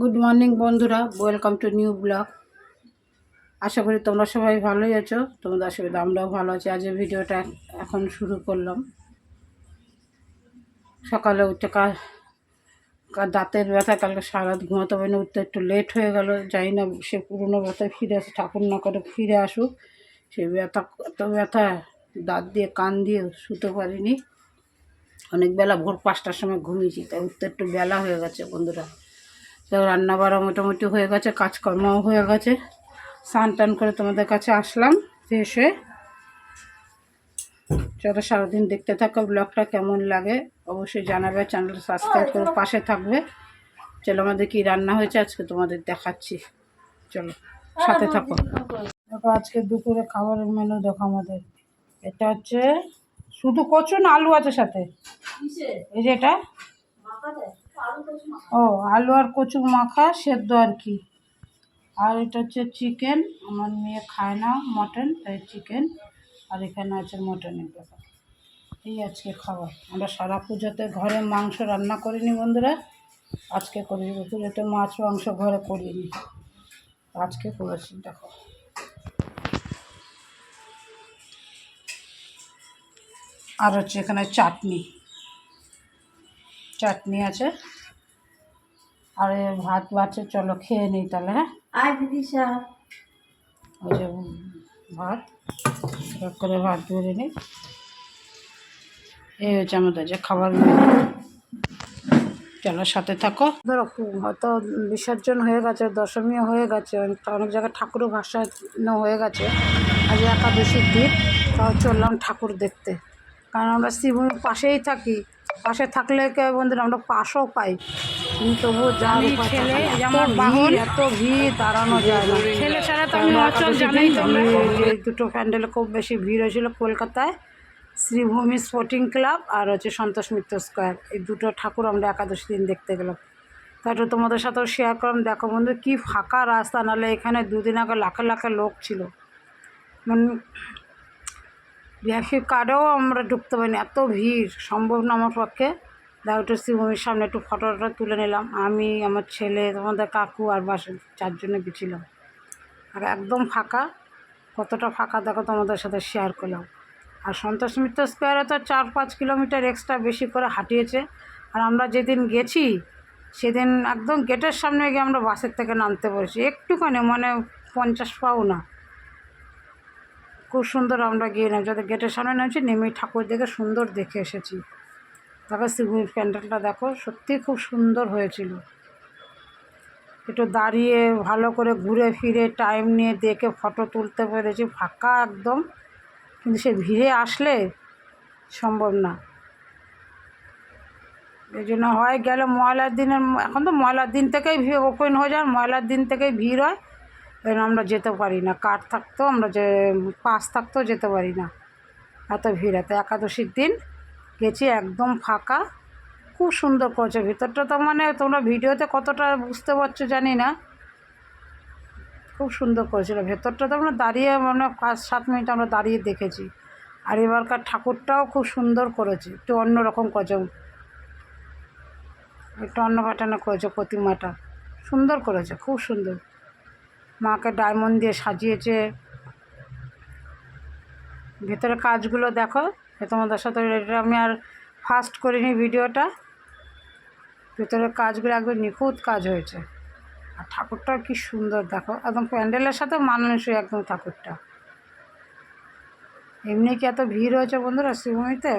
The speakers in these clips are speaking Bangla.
গুড মর্নিং বন্ধুরা ওয়েলকাম টু নিউ ব্লগ আশা করি তোমরা সবাই ভালোই আছো, তোমাদের আশীর্বাদ, আমরাও ভালো আছি। আজকের ভিডিওটা এখন শুরু করলাম। সকালে উঠে কা কা- দাঁতের ব্যথা, কালকে সারা ঘুমাতে পারি না, উঠতে একটু লেট হয়ে গেল, জানি না সে পুরনো ব্যথায় ফিরে আসে, ঠাকুর না করে ফিরে আসুক। সে ব্যথা, এত ব্যথা, দাঁত দিয়ে, কান দিয়ে শুতে পারিনি। অনেক বেলা ভোর পাঁচটার সময় ঘুমিয়েছি, তাই উঠতে একটু বেলা হয়ে গেছে বন্ধুরা। রান্না বাড়া মোটামুটি হয়ে গেছে, কাজকর্মও হয়ে গেছে। স্নান টান করে তোমাদের কাছে আসলাম, ফ্রেশ হয়ে। চলো সারাদিন দেখতে থাকো, ব্লগটা কেমন লাগে অবশ্যই জানাবে চ্যানেল সাবস্ক্রাইব করে পাশে থাকবে। চলো, আমাদের কি রান্না হয়েছে আজকে তোমাদের দেখাচ্ছি। চলো, সাথে থাকো। দেখো, আজকে দুপুরে খাবারের মেনু দেখো আমাদের। এটা হচ্ছে শুধু কচু না, আলু আছে সাথে। এই যে এটা? ও, আলু আর কচু মাখা সেদ্ধ আর কি। আর এটা হচ্ছে চিকেন আমার মেয়ে খায় না মটন তাই চিকেন আর এখানে আছে মটনের ব্যাপার। এই আজকে খাবার। আমরা সারা পুজোতে ঘরে মাংস রান্না করিনি বন্ধুরা। আজকে করি পুজোতে মাছ মাংস ঘরে করিনি। আজকে করেছি, দেখো। আর হচ্ছে এখানে চাটনি। চাটনি আছে। আর ভাত বাচ্চা চলো খেয়ে নিই তাহলে হ্যাঁ? আর দিদিশা ওই যে ভাত করে ভাত ধরে নিই। এই হচ্ছে আমাদের যে খাবার। চলো সাথে থাকো। ধরো হয়তো বিসর্জন হয়ে গেছে দশমীও হয়ে গেছে অনেক অনেক জায়গায় ঠাকুরও ভাসানো হয়ে গেছে। আজ একাদশীর দিন তাও চললাম ঠাকুর দেখতে। কারণ আমরা শিবভূমির পাশেই থাকি। পাশে থাকলে কে বন্ধুরা আমরা পাশও পাই। কিন্তু তবুও যা ছেলে আমার বাহন এত ভিড় দাঁড়ানো যায় না। ছেলে ছাড়া তো আমি অচল জানাই এই দুটো প্যান্ডেলে খুব বেশি ভিড় হয়েছিল কলকাতায়। শ্রীভূমি স্পোর্টিং ক্লাব আর হচ্ছে সন্তোষ মিত্র স্কোয়ার এই দুটো ঠাকুর আমরা একাদশী দিন দেখতে গেলাম। তাই তো তোমাদের সাথেও শেয়ার করলাম। দেখো বন্ধু কি ফাঁকা রাস্তা নাহলে এখানে দুদিন আগে লাখে লাখে লোক ছিল। মানে বিহাফি কার্ডেও আমরা ঢুকতে পারিনি। এত ভিড়, সম্ভব না আমার পক্ষে। একটু শ্রীভূমির সামনে একটু ফটোটা তুলে নিলাম। আমি, আমার ছেলে, তোমাদের কাকু আর বাসে, চারজনে গেছিলাম। আর একদম ফাঁকা, কতটা ফাঁকা দেখো তোমাদের সাথে শেয়ার করলাম। আর সন্তোষ মিত্র স্কোয়ারে তো চার পাঁচ কিলোমিটার এক্সট্রা বেশি করে হাঁটিয়েছে। আর আমরা যেদিন গেছি, সেদিন একদম গেটের সামনে গিয়ে আমরা বাসের থেকে নামতে পেরেছি একটুখানি মানে পঞ্চাশ পাও না। খুব সুন্দর আমরা গিয়ে নেম যাতে গেটের সামনে নামছি নেমেই ঠাকুর দেখে সুন্দর দেখে এসেছি। তারপর শিবভূমির প্যান্ডেলটা দেখো সত্যিই খুব সুন্দর হয়েছিল। একটু দাঁড়িয়ে ভালো করে ঘুরে ফিরে টাইম নিয়ে দেখে ফটো তুলতে পেরেছি, ফাঁকা একদম। কিন্তু সে ভিড়ে আসলে সম্ভব না। এই জন্য হয় গেলে ময়লার দিনের, এখন তো ময়লার দিন থেকেই ওপেন হয়ে যায়, ময়লার দিন থেকেই ভিড় হয়। জন্য আমরা যেতে পারি না। কাঠ থাকতেও আমরা যে পাস থাকতেও যেতে পারি না। এত ভিড়, এত একাদশীর দিন গেছি একদম ফাঁকা। খুব সুন্দর করেছে। ভিতরটা তো মানে তোমরা ভিডিওতে কতটা বুঝতে পারছ জানি না। খুব সুন্দর করেছিল। ভেতরটা তো আমরা দাঁড়িয়ে মানে পাঁচ, সাত মিনিট আমরা দাঁড়িয়ে দেখেছি। আর এবারকার ঠাকুরটাও খুব সুন্দর করেছে। একটু অন্যরকম করেছে। একটু অন্য প্যাটার্নে করেছে প্রতিমাটা। সুন্দর করেছে, খুব সুন্দর। মাকে ডায়মন্ড দিয়ে সাজিয়েছে। ভেতরে কাজগুলো দেখো তোমাদের সাথে এটা আমি আর ফাস্ট করিনি ভিডিওটা। ভেতরের কাজগুলো একদম নিখুঁত কাজ হয়েছে। আর ঠাকুরটাও কি সুন্দর, দেখো, একদম প্যান্ডেলের সাথে মানানসই একদম ঠাকুরটা। এমনি কি এত ভিড় হয়েছে বন্ধুরা শ্রীভূমিতে?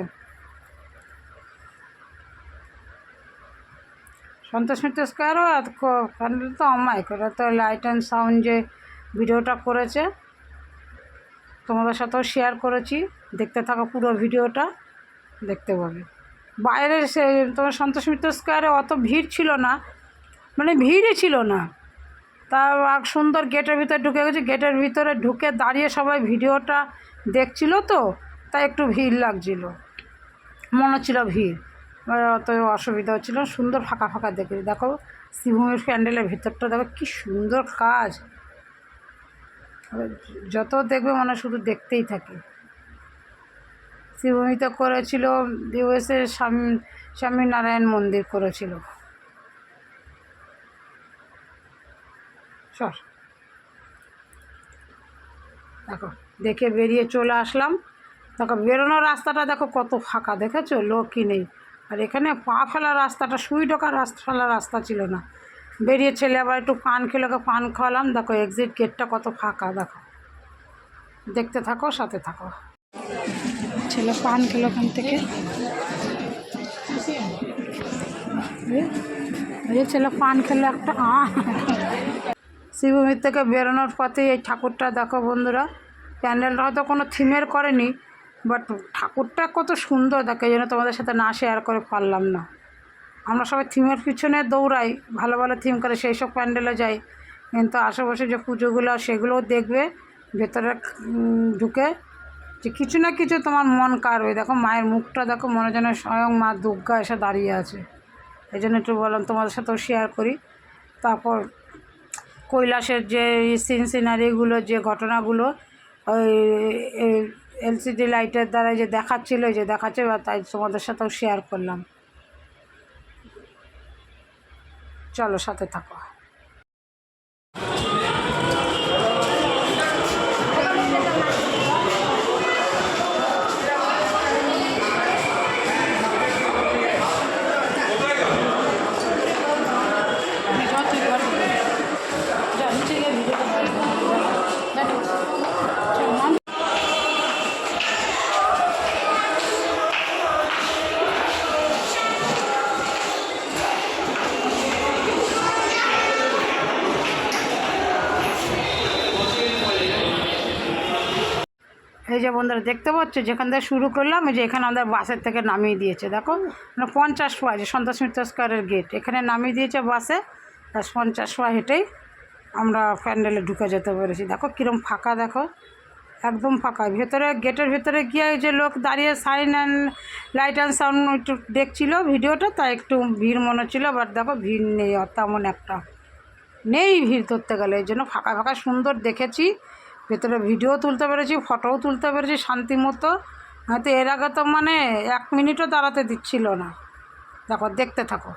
সন্তোষ মিত্র স্কোয়ারও এত ক- প্যান্ডেল তো অমায়িক ওরা তো লাইট অ্যান্ড সাউন্ড যে ভিডিওটা করেছে, তোমাদের সাথেও শেয়ার করেছি। দেখতে থাকো পুরো ভিডিওটা, দেখতে পাবে। বাইরের সে, তোমার সন্তোষ মিত্র স্কোয়ারে অত ভিড় ছিল না মানে ভিড়ই ছিল না। তা আর সুন্দর গেটের ভিতরে ঢুকে গেছে গেটের ভিতরে ঢুকে দাঁড়িয়ে সবাই ভিডিওটা দেখছিল তো, তাই একটু ভিড় লাগছিল। মনে হচ্ছিল ভিড়। অত অসুবিধা হচ্ছিল। সুন্দর ফাঁকা ফাঁকা দেখে দেখো শ্রীভূমির প্যান্ডেলের ভিতরটা দেখো, কি সুন্দর কাজ। যত দেখবে মনে শুধু দেখতেই থাকে। শ্রীভূমিতে করেছিল ইউএসের স্বামী, স্বামীনারায়ণ মন্দির করেছিল। সর দেখো, দেখে বেরিয়ে চলে আসলাম। দেখো, বেরোনোর রাস্তাটা দেখো কত ফাঁকা, দেখেছ? লোকই নেই। আর এখানে পা ফেলার রাস্তাটা, সুই ঢোকার রাস্তা ফেলার রাস্তা ছিল না। বেরিয়ে ছেলে আবার একটু পান খেলে, ওকে পান খাওয়ালাম। দেখো এক্সিট গেটটা কত ফাঁকা, দেখো। দেখতে থাকো, সাথে থাকো। ছেলে পান খেলো ওখান থেকে। ছেলে পান খেলো একটা আহ শিবভূমির থেকে বেরোনোর পথে এই ঠাকুরটা, দেখো বন্ধুরা, প্যান্ডেলটা হয়তো কোনো থিমের করেনি। বাট ঠাকুরটা কত সুন্দর, দেখো, এই জন্য তোমাদের সাথে না শেয়ার করে পারলাম না। আমরা সবাই থিমের পিছনে দৌড়াই, ভালো ভালো থিম করে সেই সব প্যান্ডেলে যাই। কিন্তু আশেপাশে যে পুজোগুলো সেগুলোও দেখবে, ভেতরে ঢুকে যে কিছু না কিছু তোমার মন কারবে দেখো, মায়ের মুখটা দেখো, মনে যেন স্বয়ং মা দুর্গা এসে দাঁড়িয়ে আছে। এই জন্য একটু বললাম, তোমাদের সাথেও শেয়ার করি। তারপর কৈলাসের যে সিন সিনারিগুলো যে ঘটনাগুলো, ওই এলসিডি লাইটের দ্বারা যে দেখাচ্ছিল যে দেখাচ্ছে বা তাই তোমাদের সাথেও শেয়ার করলাম। চলো, সাথে থাকো। যে বন্ধুরা দেখতে পাচ্ছ, যেখান থেকে শুরু করলাম, এই যে এখানে আমাদের বাসের থেকে নামিয়ে দিয়েছে। দেখো মানে পঞ্চাশ পা যে সন্তোষ মিত্র গেট এখানে নামিয়ে দিয়েছে বাসে। পঞ্চাশ পা হেঁটেই আমরা প্যান্ডেলে ঢুকে যেতে পেরেছি। দেখো কীরকম ফাঁকা, দেখো। একদম ফাঁকা। ভেতরে, গেটের ভেতরে গিয়ে ওই যে লোক দাঁড়িয়ে sign and light and sound একটু দেখছিল ভিডিওটা, তাই একটু ভিড় মনে হচ্ছিল। বাট দেখো, ভিড় নেই তেমন একটা। নেই ভিড় ধরতে গেলে, এই জন্য ফাঁকা ফাঁকা সুন্দর দেখেছি। ভেতরে ভিডিও তুলতে পেরেছি ফটোও তুলতে পেরেছি শান্তি মতো। হয়তো এর আগে তো মানে এক মিনিটও দাঁড়াতে দিচ্ছিল না। দেখো, দেখতে থাকো।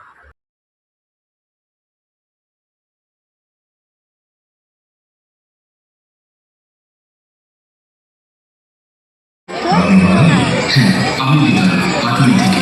আমি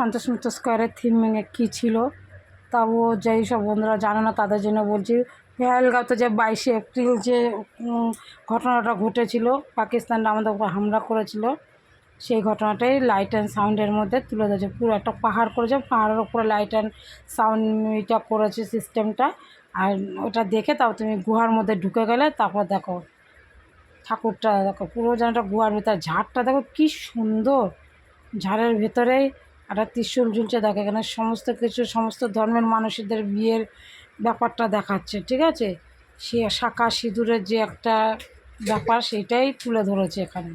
সন্তোষ মিত্র স্কোয়ারের থিম কী ছিল তবুও যেই সব বন্ধুরা জানে না, তাদের জন্য বলছি পেহেলগাঁওতে যে বাইশে এপ্রিল যে ঘটনাটা ঘটেছিল, পাকিস্তানরা আমাদের উপর হামলা করেছিল, সেই ঘটনাটাই লাইট অ্যান্ড সাউন্ডের মধ্যে তুলে ধরেছে। পুরো একটা পাহাড় করেছে, পাহাড়ের উপরে লাইট অ্যান্ড সাউন্ড এটা করেছে সিস্টেমটা আর ওটা দেখে তাও তুমি গুহার মধ্যে ঢুকে গেলে, তারপর দেখো, ঠাকুরটা দেখো, পুরো যেন একটা গুহার ভিতরে, ঝাড়টা দেখো কী সুন্দর। ঝাড়ের ভেতরেই একটা ত্রিশূল ঝুলছে, দেখে এখানে সমস্ত কিছু, সমস্ত ধর্মের মানুষদের বিয়ের ব্যাপারটা দেখাচ্ছে, ঠিক আছে? সে শাখা সিঁদুরের যে একটা ব্যাপার, সেটাই তুলে ধরেছে এখানে।